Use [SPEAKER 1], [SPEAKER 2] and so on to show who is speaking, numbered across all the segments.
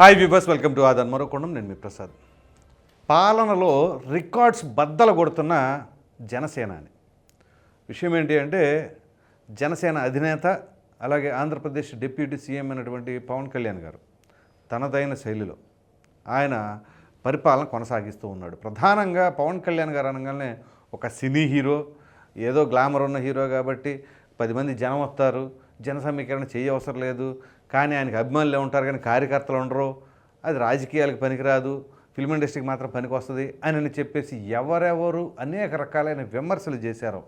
[SPEAKER 1] Hi viewers welcome to ఆదన్ మరోకొండం. నేను మీ ప్రసాద్. పాలనలో రికార్డ్స్ బద్దలు కొడుతున్న జనసేన అని విషయం ఏంటి అంటే జనసేన అధినేత అలాగే ఆంధ్రప్రదేశ్ డిప్యూటీ సీఎం అయినటువంటి పవన్ కళ్యాణ్ గారు తనదైన శైలిలో ఆయన పరిపాలన కొనసాగిస్తూ ఉన్నాడు. ప్రధానంగా పవన్ కళ్యాణ్ గారు అనగానే ఒక సినీ హీరో ఏదో గ్లామర్ ఉన్న హీరో కాబట్టి పది మంది జనం వస్తారు. జన సమీకరణ చేయవసరం లేదు. కానీ ఆయనకి అభిమానులు ఉంటారు కానీ కార్యకర్తలు ఉండరు. అది రాజకీయాలకు పనికిరాదు. ఫిల్మ్ ఇండస్ట్రీకి మాత్రం పనికి వస్తుంది అని చెప్పేసి ఎవరెవరు అనేక రకాలైన విమర్శలు చేశారు.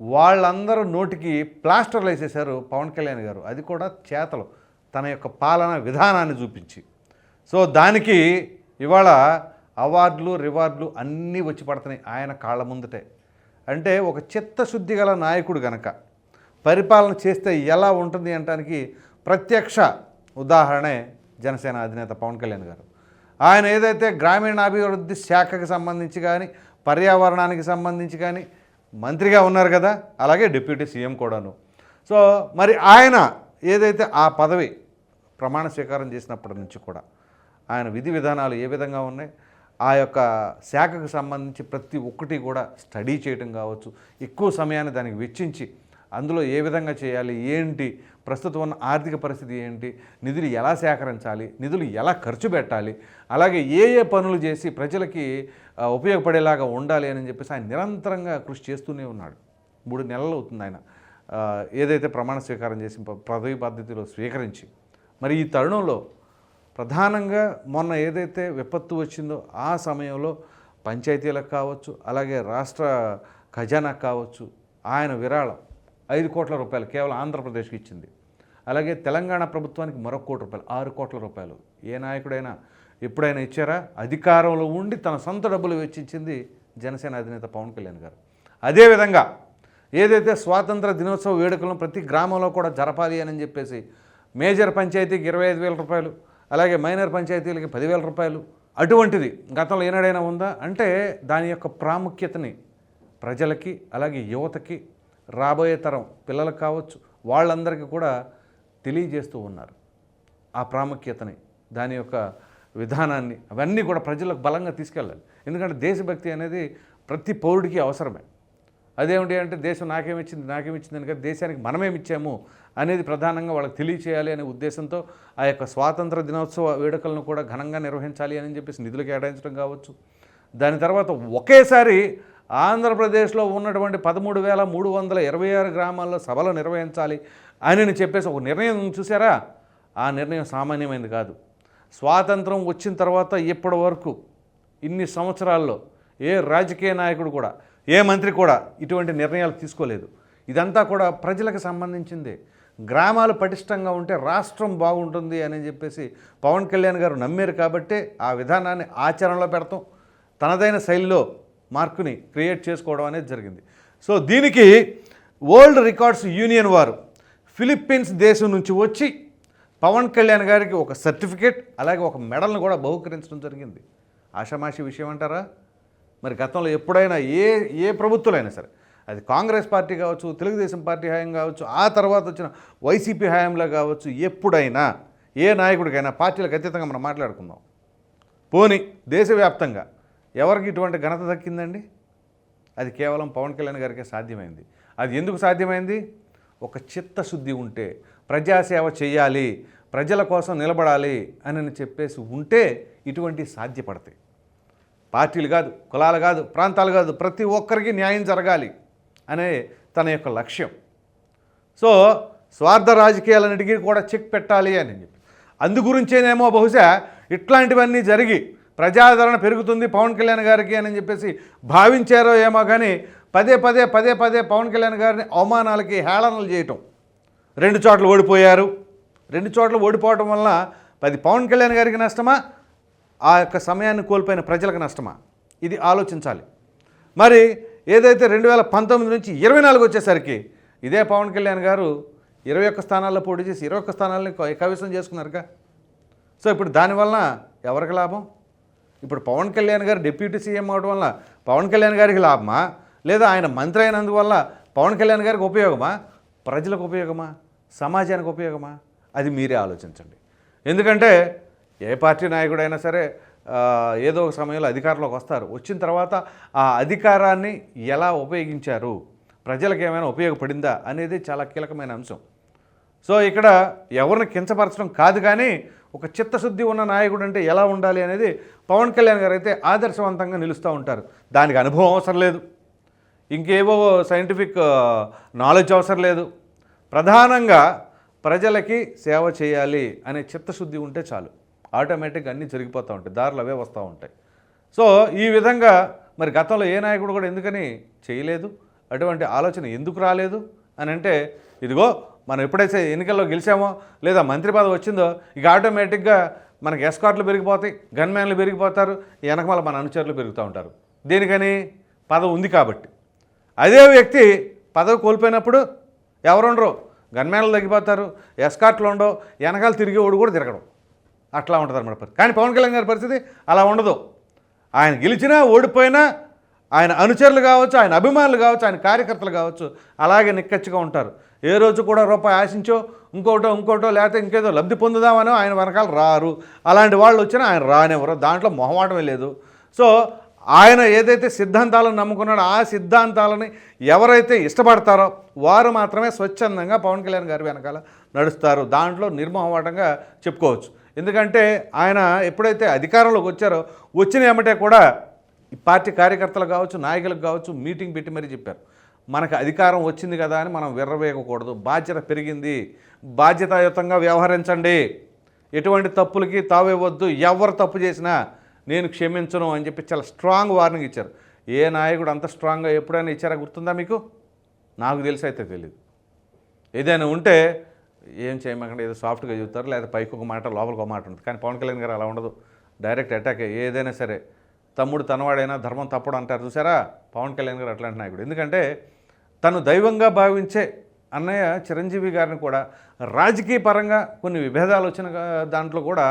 [SPEAKER 1] వాళ్ళందరూ నోటికి ప్లాస్టర్లు వేసేశారు పవన్ కళ్యాణ్ గారు. అది కూడా చేతలు. తన యొక్క పాలన విధానాన్ని చూపించి. సో దానికి ఇవాళ అవార్డులు రివార్డులు అన్నీ వచ్చి పడుతున్నాయి ఆయన కాళ్ళ ముందటే. అంటే ఒక చిత్తశుద్ధి గల నాయకుడు గనక పరిపాలన చేస్తే ఎలా ఉంటుంది అనటానికి ప్రత్యక్ష ఉదాహరణే జనసేన అధినేత పవన్ కళ్యాణ్ గారు. ఆయన ఏదైతే గ్రామీణాభివృద్ధి శాఖకు సంబంధించి కానీ పర్యావరణానికి సంబంధించి కానీ మంత్రిగా ఉన్నారు కదా అలాగే డిప్యూటీ సీఎం కూడాను. సో మరి ఆయన ఏదైతే ఆ పదవి ప్రమాణ స్వీకారం చేసినప్పటి నుంచి కూడా ఆయన విధి విధానాలు ఏ విధంగా ఉన్నాయి? ఆ యొక్క శాఖకు సంబంధించి ప్రతి ఒక్కటి కూడా స్టడీ చేయటం కావచ్చు ఎక్కువ సమయాన్ని దానికి వెచ్చించి అందులో ఏ విధంగా చేయాలి? ఏంటి? ప్రస్తుతం ఉన్న ఆర్థిక పరిస్థితి ఏంటి? నిధులు ఎలా సేకరించాలి? నిధులు ఎలా ఖర్చు పెట్టాలి? అలాగే ఏ ఏ పనులు చేసి ప్రజలకి ఉపయోగపడేలాగా ఉండాలి అని చెప్పేసి ఆయన నిరంతరంగా కృషి చేస్తూనే ఉన్నాడు. మూడు నెలలు అవుతుంది ఆయన. ఏదైతే ప్రమాణ స్వీకారం చేసి ప- పదవి పద్ధతిలో స్వీకరించి మరి ఈ తరుణంలో ప్రధానంగా మొన్న ఏదైతే విపత్తు వచ్చిందో ఆ సమయంలో పంచాయతీలకు కావచ్చు అలాగే రాష్ట్ర ఖజానాకు కావచ్చు ఆయన విరాళం ఐదు కోట్ల రూపాయలు కేవలం ఆంధ్రప్రదేశ్కి ఇచ్చింది. అలాగే తెలంగాణ ప్రభుత్వానికి మరొక కోటి రూపాయలు ఆరు కోట్ల రూపాయలు. ఏ నాయకుడైనా ఎప్పుడైనా ఇచ్చారా? అధికారంలో ఉండి తన సొంత డబ్బులు వెచ్చించింది జనసేన అధినేత పవన్ కళ్యాణ్ గారు. అదేవిధంగా ఏదైతే స్వాతంత్ర దినోత్సవ వేడుకలను ప్రతి గ్రామంలో కూడా జరపాలి అని చెప్పేసి మేజర్ పంచాయతీకి ఇరవై ఐదు వేల రూపాయలు అలాగే మైనర్ పంచాయతీలకి పదివేల రూపాయలు అటువంటిది గతంలో ఏనాడైనా ఉందా? అంటే దాని యొక్క ప్రాముఖ్యతని ప్రజలకి అలాగే యువతకి రాబోయే తరం పిల్లలకు కావచ్చు వాళ్ళందరికీ కూడా తెలియజేస్తూ ఉన్నారు. ఆ ప్రాముఖ్యతని దాని యొక్క విధానాన్ని అవన్నీ కూడా ప్రజలకు బలంగా తీసుకెళ్ళాలి. ఎందుకంటే దేశభక్తి అనేది ప్రతి పౌరుడికి అవసరమే. అదేమిటి అంటే దేశం నాకేమిచ్చింది నాకేమిచ్చింది అని కాదు దేశానికి మనమేమిచ్చాము అనేది ప్రధానంగా వాళ్ళకి తెలియచేయాలి అనే ఉద్దేశంతో ఆ యొక్క స్వాతంత్ర దినోత్సవ వేడుకలను కూడా ఘనంగా నిర్వహించాలి అని చెప్పేసి నిధులు కేటాయించడం కావచ్చు. దాని తర్వాత ఒకేసారి ఆంధ్రప్రదేశ్లో ఉన్నటువంటి పదమూడు వేల మూడు వందల ఇరవై ఆరు గ్రామాల్లో సభలు నిర్వహించాలి అని చెప్పేసి ఒక నిర్ణయం చూసారా? ఆ నిర్ణయం సామాన్యమైనది కాదు. స్వాతంత్రం వచ్చిన తర్వాత ఇప్పటి వరకు ఇన్ని సంవత్సరాల్లో ఏ రాజకీయ నాయకుడు కూడా ఏ మంత్రి కూడా ఇటువంటి నిర్ణయాలు తీసుకోలేదు. ఇదంతా కూడా ప్రజలకు సంబంధించిందే. గ్రామాలు పటిష్టంగా ఉంటే రాష్ట్రం బాగుంటుంది అని చెప్పేసి పవన్ కళ్యాణ్ గారు నమ్మారు కాబట్టే ఆ విధానాన్ని ఆచరణలో పెడతాం. తనదైన శైలిలో మార్కుని క్రియేట్ చేసుకోవడం అనేది జరిగింది. సో దీనికి వరల్డ్ రికార్డ్స్ యూనియన్ వారు ఫిలిప్పీన్స్ దేశం నుంచి వచ్చి పవన్ కళ్యాణ్ గారికి ఒక సర్టిఫికేట్ అలాగే ఒక మెడల్ను కూడా బహుకరించడం జరిగింది. ఆషామాషి విషయం అంటారా? మరి గతంలో ఎప్పుడైనా ఏ ఏ ప్రభుత్వాలైనా సరే అది కాంగ్రెస్ పార్టీ కావచ్చు తెలుగుదేశం పార్టీ హయాం కావచ్చు ఆ తర్వాత వచ్చిన వైసీపీ హయాంలో కావచ్చు ఎప్పుడైనా ఏ నాయకుడికైనా పార్టీలకు అతీతంగా మనం మాట్లాడుకుందాం. పోని దేశవ్యాప్తంగా ఎవరికి ఇటువంటి ఘనత దక్కిందండి? అది కేవలం పవన్ కళ్యాణ్ గారికే సాధ్యమైంది. అది ఎందుకు సాధ్యమైంది? ఒక చిత్తశుద్ధి ఉంటే ప్రజాసేవ చేయాలి ప్రజల కోసం నిలబడాలి అని చెప్పేసి ఉంటే ఇటువంటి సాధ్యపడతాయి. పార్టీలు కాదు కులాలు కాదు ప్రాంతాలు కాదు ప్రతి ఒక్కరికి న్యాయం జరగాలి అనే తన యొక్క లక్ష్యం. సో స్వార్థ రాజకీయాలన్నిటికీ కూడా చెక్ పెట్టాలి అని చెప్పి. అందు గురించేనేమో బహుశా ఇట్లాంటివన్నీ జరిగి ప్రజాదరణ పెరుగుతుంది పవన్ కళ్యాణ్ గారికి అని చెప్పేసి భావించారో ఏమో కానీ పదే పదే పదే పదే పవన్ కళ్యాణ్ గారిని అవమానాలకి హేళనలు చేయటం. రెండు చోట్ల ఓడిపోయారు. రెండు చోట్ల ఓడిపోవడం వల్ల అది పవన్ కళ్యాణ్ గారికి నష్టమా? ఆ యొక్క సమయాన్ని కోల్పోయిన ప్రజలకు నష్టమా? ఇది ఆలోచించాలి. మరి ఏదైతే రెండు వేల పంతొమ్మిది నుంచి ఇరవై నాలుగు వచ్చేసరికి ఇదే పవన్ కళ్యాణ్ గారు ఇరవై ఒక్క స్థానాల్లో పోటీ చేసి ఇరవై ఒక్క స్థానాలని కవిసం చేసుకున్నారుగా. సో ఇప్పుడు దానివల్ల ఎవరికి లాభం? ఇప్పుడు పవన్ కళ్యాణ్ గారు డిప్యూటీ సీఎం అవడం వల్ల పవన్ కళ్యాణ్ గారికి లాభమా? లేదా ఆయన మంత్రి అయినందువల్ల పవన్ కళ్యాణ్ గారికి ఉపయోగమా? ప్రజలకు ఉపయోగమా? సమాజానికి ఉపయోగమా? అది మీరే ఆలోచించండి. ఎందుకంటే ఏ పార్టీ నాయకుడైనా సరే ఏదో ఒక సమయంలో అధికారంలోకి వస్తారు. వచ్చిన తర్వాత ఆ అధికారాన్ని ఎలా ఉపయోగించారు? ప్రజలకు ఏమైనా ఉపయోగపడిందా? అనేది చాలా కీలకమైన అంశం. సో ఇక్కడ ఎవరిని కించపరచడం కాదు కానీ ఒక చిత్తశుద్ధి ఉన్న నాయకుడు అంటే ఎలా ఉండాలి అనేది పవన్ కళ్యాణ్ గారు అయితే ఆదర్శవంతంగా నిలుస్తూ ఉంటారు. దానికి అనుభవం అవసరం లేదు. ఇంకేవో సైంటిఫిక్ నాలెడ్జ్ అవసరం లేదు. ప్రధానంగా ప్రజలకి సేవ చేయాలి అనే చిత్తశుద్ధి ఉంటే చాలు. ఆటోమేటిక్గా అన్నీ జరిగిపోతూ ఉంటాయి. దారులు అవే వస్తూ ఉంటాయి. సో ఈ విధంగా మరి గతంలో ఏ నాయకుడు కూడా ఎందుకని చేయలేదు? అటువంటి ఆలోచన ఎందుకు రాలేదు? అని అంటే ఇదిగో మనం ఎప్పుడైతే ఎన్నికల్లో గెలిచామో లేదా మంత్రి పదవి వచ్చిందో ఇక ఆటోమేటిక్గా మనకి ఎస్కార్ట్లు పెరిగిపోతాయి గన్మ్యాన్లు పెరిగిపోతారు వెనకమాల మన అనుచరులు పెరుగుతూ ఉంటారు. దేనికని? పదవి ఉంది కాబట్టి. అదే వ్యక్తి పదవి కోల్పోయినప్పుడు ఎవరుండరు? గన్మ్యాన్లు తగ్గిపోతారు ఎస్కార్ట్లు ఉండవు వెనకాల తిరిగేవాడు కూడా తిరగడం. అట్లా ఉంటుంది అనమాట కానీ పవన్ కళ్యాణ్ గారి పరిస్థితి అలా ఉండదు. ఆయన గెలిచినా ఓడిపోయినా ఆయన అనుచరులు కావచ్చు ఆయన అభిమానులు కావచ్చు ఆయన కార్యకర్తలు కావచ్చు అలాగే నిక్కచ్చిగా ఉంటారు. ఏ రోజు కూడా రూపాయి ఆశించో ఇంకోటో ఇంకోటో లేకపోతే ఇంకేదో లబ్ధి పొందుదామనో ఆయన వెనకాల రారు. అలాంటి వాళ్ళు వచ్చినా ఆయన రానివ్వరు. దాంట్లో మొహమాటమే లేదు. సో ఆయన ఏదైతే సిద్ధాంతాలను నమ్ముకున్నాడో ఆ సిద్ధాంతాలని ఎవరైతే ఇష్టపడతారో వారు మాత్రమే స్వచ్ఛందంగా పవన్ కళ్యాణ్ గారి వెనకాల నడుస్తారు. దాంట్లో నిర్మోహమాటంగా చెప్పుకోవచ్చు. ఎందుకంటే ఆయన ఎప్పుడైతే అధికారంలోకి వచ్చారో వచ్చిన ఏమంటే కూడా ఈ పార్టీ కార్యకర్తలు కావచ్చు నాయకులకు కావచ్చు మీటింగ్ పెట్టి మరీ చెప్పారు. మనకు అధికారం వచ్చింది కదా అని మనం విర్రవేయకూడదు. బాధ్యత పెరిగింది. బాధ్యతాయుతంగా వ్యవహరించండి. ఎటువంటి తప్పులకి తావేవద్దు ఎవరు తప్పు చేసినా నేను క్షమించను అని చెప్పి చాలా స్ట్రాంగ్ వార్నింగ్ ఇచ్చారు. ఏ నాయకుడు అంత స్ట్రాంగ్గా ఎప్పుడైనా ఇచ్చారా? గుర్తుందా మీకు? నాకు తెలిసి అయితే తెలియదు ఏదైనా ఉంటే ఏం చేయమంటే ఏదో సాఫ్ట్గా చెబుతారు లేదా పైకి ఒక మాట లోపలికి ఒక మాట ఉంటుంది. కానీ పవన్ కళ్యాణ్ గారు అలా ఉండదు. డైరెక్ట్ అటాక్ ఏదైనా సరే. తమ్ముడు తనవాడైనా ధర్మం తప్పడు అంటారు చూసారా? పవన్ కళ్యాణ్ గారు అట్లాంటి నాయకుడు. ఎందుకంటే తను దైవంగా భావించే అన్నయ్య చిరంజీవి గారిని కూడా రాజకీయ పరంగా కొన్ని విభేదాలు వచ్చిన దాంట్లో కూడా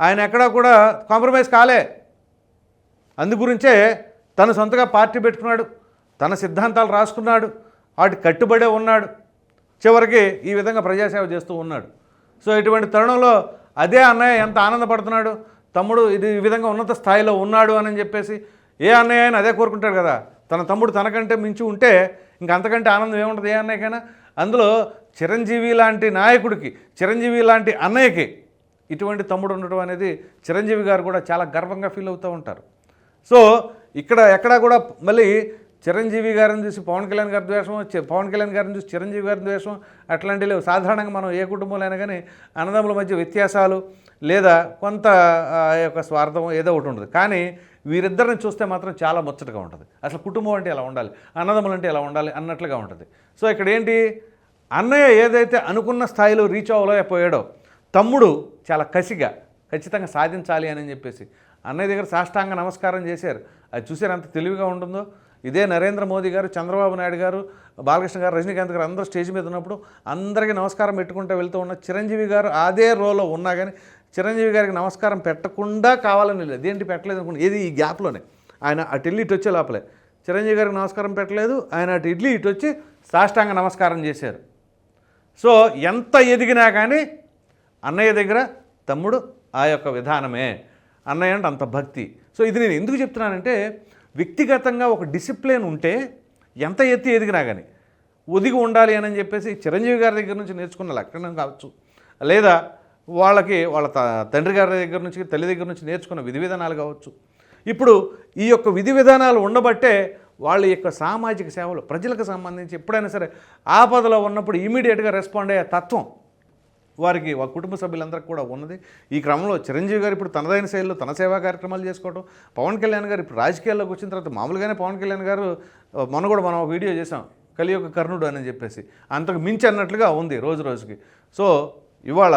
[SPEAKER 1] ఆయన ఎక్కడా కూడా కాంప్రమైజ్ కాలే. అందుగురించే తను సొంతగా పార్టీ పెట్టుకున్నాడు తన సిద్ధాంతాలు రాసుకున్నాడు వాటి కట్టుబడే ఉన్నాడు. చివరికి ఈ విధంగా ప్రజాసేవ చేస్తూ ఉన్నాడు. సో ఇటువంటి తరుణంలో అదే అన్నయ్య ఎంత ఆనందపడుతున్నాడు తమ్ముడు ఇది ఈ విధంగా ఉన్నత స్థాయిలో ఉన్నాడు అని చెప్పేసి ఏ అన్నయ్య అయినా అదే కోరుకుంటాడు కదా. తన తమ్ముడు తనకంటే మించి ఉంటే ఇంక అంతకంటే ఆనందం ఏముంటుంది ఏ అన్నయ్యకైనా? అందులో చిరంజీవి లాంటి నాయకుడికి చిరంజీవి లాంటి అన్నయ్యకి ఇటువంటి తమ్ముడు ఉండటం అనేది చిరంజీవి గారు కూడా చాలా గర్వంగా ఫీల్ అవుతూ ఉంటారు. సో ఇక్కడ ఎక్కడా కూడా మళ్ళీ చిరంజీవి గారిని చూసి పవన్ కళ్యాణ్ గారి ద్వేషం పవన్ కళ్యాణ్ గారిని చూసి చిరంజీవి గారి ద్వేషం అట్లాంటివి లేవు. సాధారణంగా మనం ఏ కుటుంబంలో అయినా కానీ అన్నదమ్ముల మధ్య వ్యత్యాసాలు లేదా కొంత ఆ యొక్క స్వార్థం ఏదో ఒకటి ఉంటుంది. కానీ వీరిద్దరిని చూస్తే మాత్రం చాలా ముచ్చటగా ఉంటుంది. అసలు కుటుంబం అంటే ఎలా ఉండాలి? అన్నదమ్ములు అంటే ఎలా ఉండాలి? అన్నట్లుగా ఉంటుంది. సో ఇక్కడ ఏంటి? అన్నయ్య ఏదైతే అనుకున్న స్థాయిలో రీచ్ అవ్వలేకపోయాడో తమ్ముడు చాలా కసిగా ఖచ్చితంగా సాధించాలి అని చెప్పేసి అన్నయ్య దగ్గర సాష్టాంగ నమస్కారం చేశారు. అది చూసారు అంత తెలివిగా ఉంటుందో? ఇదే నరేంద్ర మోదీ గారు చంద్రబాబు నాయుడు గారు బాలకృష్ణ గారు రజనీకాంత్ గారు అందరూ స్టేజ్ మీద ఉన్నప్పుడు అందరికీ నమస్కారం పెట్టుకుంటూ వెళ్తూ ఉన్న చిరంజీవి గారు అదే రోలో ఉన్నా కానీ చిరంజీవి గారికి నమస్కారం పెట్టకుండా కావాలని లేదు. ఏంటి పెట్టలేదు అనుకుంటే ఏది ఈ గ్యాప్లోనే? ఆయన అటు వెళ్ళి ఇటు వచ్చే లోపలే. చిరంజీవి గారికి నమస్కారం పెట్టలేదు. ఆయన అటు ఇడ్లీ ఇటు వచ్చి సాష్టాంగ నమస్కారం చేశారు. సో ఎంత ఎదిగినా కానీ అన్నయ్య దగ్గర తమ్ముడు ఆ యొక్క విధానమే. అన్నయ్య అంటే అంత భక్తి. సో ఇది నేను ఎందుకు చెప్తున్నానంటే వ్యక్తిగతంగా ఒక డిసిప్లిన్ ఉంటే ఎంత ఎత్తి ఎదిగినా కానీ ఒదిగి ఉండాలి అని చెప్పేసి చిరంజీవి గారి దగ్గర నుంచి నేర్చుకున్న లక్షణం కావచ్చు. లేదా వాళ్ళకి వాళ్ళ త- తండ్రి గారి దగ్గర నుంచి తల్లి దగ్గర నుంచి నేర్చుకున్న విధి విధానాలు కావచ్చు. ఇప్పుడు ఈ యొక్క విధి విధానాలు ఉండబట్టే వాళ్ళ యొక్క సామాజిక సేవలు ప్రజలకు సంబంధించి ఎప్పుడైనా సరే ఆపదలో ఉన్నప్పుడు ఇమీడియట్గా రెస్పాండ్ అయ్యే తత్వం వారికి వారి కుటుంబ సభ్యులందరికీ కూడా ఉన్నది. ఈ క్రమంలో చిరంజీవి గారు ఇప్పుడు తనదైన శైలిలో తన సేవా కార్యక్రమాలు చేసుకోవడం పవన్ కళ్యాణ్ గారు ఇప్పుడు రాజకీయాల్లోకి వచ్చిన తర్వాత మామూలుగానే పవన్ కళ్యాణ్ గారు మొన్న కూడా మనం ఒక వీడియో చేసాం కలియొక్క కర్ణుడు అని చెప్పేసి. అంతకు మించి అన్నట్లుగా ఉంది రోజు రోజుకి. సో ఇవాళ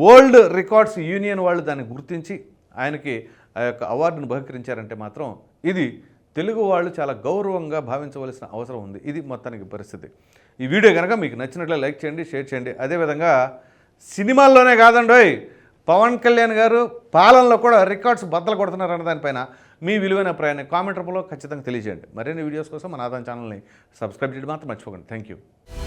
[SPEAKER 1] వరల్డ్ రికార్డ్స్ యూనియన్ వాళ్ళు దాన్ని గుర్తించి ఆయనకి ఆ యొక్క అవార్డును బహుకరించారంటే మాత్రం ఇది తెలుగు వాళ్ళు చాలా గౌరవంగా భావించవలసిన అవసరం ఉంది. ఇది మొత్తానికి పరిస్థితి. ఈ వీడియో కనుక మీకు నచ్చినట్లే లైక్ చేయండి షేర్ చేయండి. అదేవిధంగా సినిమాల్లోనే కాదండోయ్ పవన్ కళ్యాణ్ గారు పాలనలో కూడా రికార్డ్స్ బద్దలు కొడుతున్నారన్న దానిపైన మీ విలువైన ప్రయాణం కామెంట్ రూపంలో ఖచ్చితంగా తెలియజేయండి. మరిన్ని వీడియోస్ కోసం మన ఆదాయం ఛానల్ని సబ్స్క్రైబ్ చేయడం మాత్రం మర్చిపోకండి. Thank you